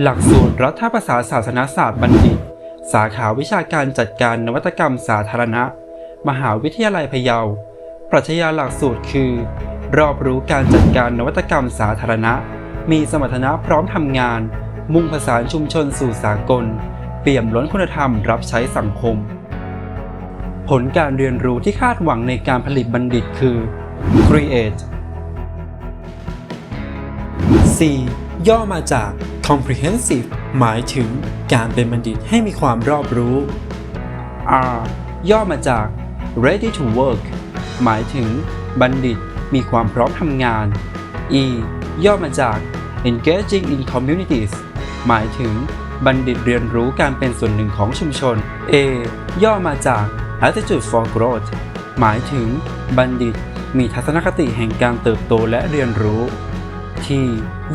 หลักสูตรรัฐประศาศาสนศาสตร์บัณฑิต สาขาวิชาการจัดการนวัตกรรมสาธารณะ มหาวิทยาลัยพะเยา ปรัชญาหลักสูตรคือ รอบรู้การจัดการนวัตกรรมสาธารณะ มีสมรรถนะพร้อมทำงาน มุ่งผสานชุมชนสู่สากล เปี่ยมล้นคุณธรรมรับใช้สังคม ผลการเรียนรู้ที่คาดหวังในการผลิตบัณฑิตคือ create C ย่อมาจาก comprehensive หมายถึงการเป็นบัณฑิตให้มีความรอบรู้ R ย่อมาจาก ready to work หมายถึงบัณฑิตมีความพร้อมทำงาน E ย่อมาจาก engaging in communities หมายถึงบัณฑิตเรียนรู้การเป็นส่วนหนึ่งของชุมชน A ย่อมาจาก attitude for growth หมายถึงบัณฑิตมีทัศนคติแห่งการเติบโตและเรียนรู้ T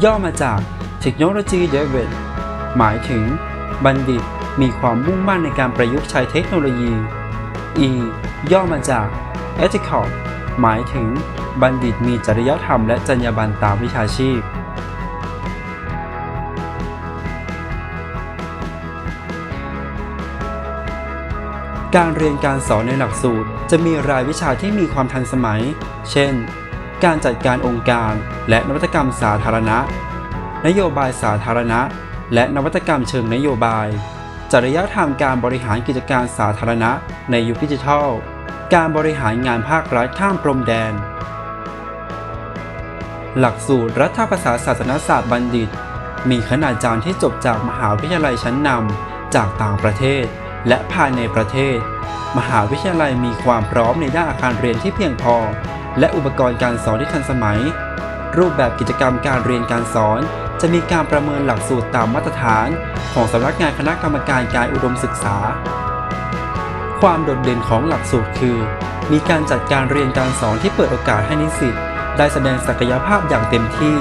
ย่อมาจาก Technology Driven หมายถึง บัณฑิตมีความมุ่งมั่นในการประยุกต์ใช้เทคโนโลยี E ย่อมาจาก Ethical หมายถึง บัณฑิตมีจริยธรรมและจรรยาบรรณตามวิชาชีพ การเรียนการสอนในหลักสูตรจะมีรายวิชาที่มีความทันสมัย เช่น การจัดการองค์การ และนวัตกรรมสาธารณะ นโยบายสาธารณะ และนวัตกรรมเชิงนโยบาย จริยธรรมการบริหารกิจการสาธารณะในยุคดิจิทัล การบริหารงานภาครัฐข้ามพรมแดน หลักสูตรรัฐประศาศาสนศาสตร์บัณฑิต มีคณาจารย์ที่จบจากมหาวิทยาลัยชั้นนำจากต่างประเทศ และภายในประเทศ มหาวิทยาลัยมีความพร้อมในด้านอาคารเรียนที่เพียงพอ และอุปกรณ์การสอนที่ทันสมัย รูปแบบกิจกรรมการเรียนการสอน จะมีการประเมินหลักสูตรตามมาตรฐานของสำนักงานคณะกรรมการการอุดมศึกษา ความโดดเด่นของหลักสูตรคือ มีการจัดการเรียนการสอนที่เปิดโอกาสให้นิสิตได้แสดงศักยภาพอย่างเต็มที่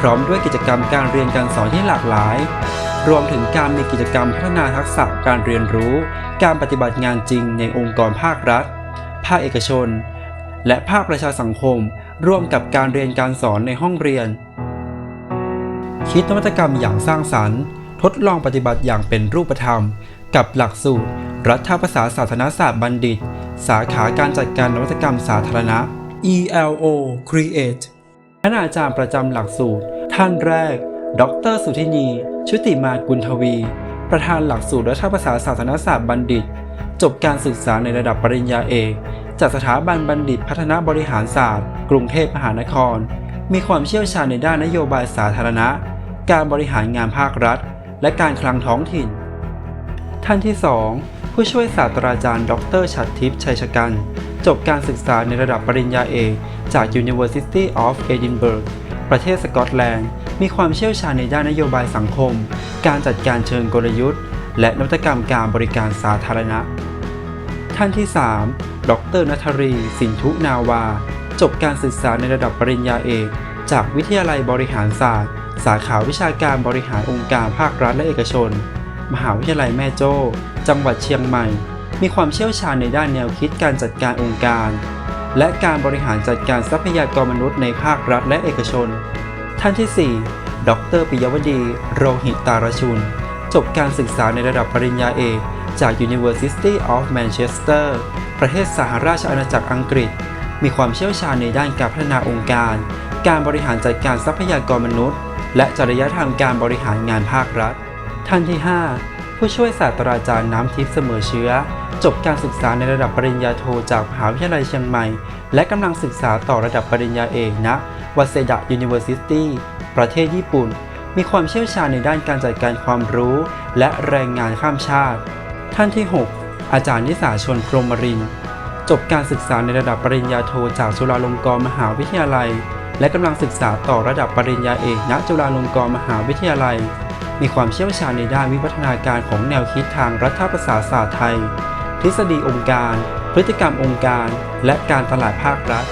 พร้อมด้วยกิจกรรมการเรียนการสอนที่หลากหลาย รวมถึงการมีกิจกรรมพัฒนาทักษะการเรียนรู้ การปฏิบัติงานจริงในองค์กรภาครัฐ ภาคเอกชน และภาคประชาสังคม ร่วมกับการเรียนการสอนในห้องเรียน คิดนวัตกรรมอย่างสร้างสรรค์ ทดลองปฏิบัติอย่างเป็นรูปธรรม กับหลักสูตร รัฐประศาสาสนศาสตร์บัณฑิต สาขาการจัดการนวัตกรรมสาธารณะ ELO Create คณาจารย์ประจำหลักสูตร ท่านแรก ดร สุธินี ชุติมากุลทวี ประธานหลักสูตรรัฐประศาสาสนศาสตร์บัณฑิต จบการศึกษาในระดับปริญญาเอกจากสถาบันบัณฑิตพัฒนาบริหารศาสตร์ กรุงเทพมหานคร มีความเชี่ยวชาญในด้านนโยบายสาธารณะ การบริหารงานภาครัฐ และการคลังท้องถิ่น ท่านที่ 2 ผู้ช่วยศาสตราจารย์ ดรชัดทิพย์ชัยชกัน จบการศึกษาในระดับปริญญาเอกจาก University of Edinburgh ประเทศสกอตแลนด์ มีความเชี่ยวชาญในด้านนโยบายสังคม การจัดการเชิงกลยุทธ์ และนวัตกรรมการบริการสาธารณะ ท่านที่ 3 ดรนัทรี สินทุนาวา จบการศึกษาในระดับปริญญาเอก จากวิทยาลัยบริหารศาสตร์ สาขาวิชาการบริหารองค์การภาครัฐและเอกชน มหาวิทยาลัยแม่โจ้ จังหวัดเชียงใหม่ มีความเชี่ยวชาญในด้านแนวคิดการจัดการองค์การ และการบริหารจัดการทรัพยากรมนุษย์ในภาครัฐและเอกชน ท่านที่ 4 ดรปิยวดี โรหิตตารชุน จบการศึกษาในระดับปริญญาเอกจาก University of Manchester ประเทศสหราชอาณาจักรอังกฤษ มีความเชี่ยวชาญในด้านการพัฒนาองค์การ การบริหารจัดการทรัพยากรมนุษย์ และจริยธรรมการบริหารงานภาครัฐ ท่านที่ 5 ผู้ช่วยศาสตราจารย์น้ำทิพย์เสมอเชื้อ จบการศึกษาในระดับปริญญาโทจากมหาวิทยาลัยเชียงใหม่ และกำลังศึกษาต่อระดับปริญญาเอกณวัเซดะ University ประเทศญี่ปุ่น มีความเชี่ยวชาญในด้านการจัดการความรู้ และแรงงานข้ามชาติ ท่านที่ 6 อาจารย์นิสาชนพรหมรินทร์จบการศึกษาในระดับปริญญาโทจากจุฬาลงกรณ์มหาวิทยาลัย และกำลังศึกษาต่อระดับปริญญาเอกณจุฬาลงกรณ์มหาวิทยาลัย มีความเชี่ยวชาญในด้านวิวัฒนาการของแนวคิดทางรัฐประศาศาสตร์ไทย ทฤษฎีองค์การ พฤติกรรมองค์การ และการตลาดภาครัฐ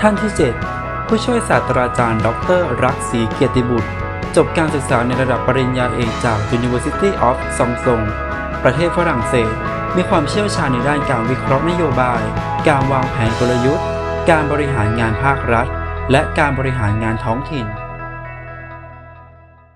ท่านที่ 7 ผู้ช่วยศาสตราจารย์ ดร รักศรีเกียรติบุตร จบการศึกษาในระดับปริญญาเอกจาก University of s o m s o n ประเทศฝรั่งเศส มีความเชี่ยวชาญในด้านการวิเคราะห์นโยบาย การวางแผนกลยุทธ์ การบริหารงานภาครัฐ และการบริหารงานท้องถิ่น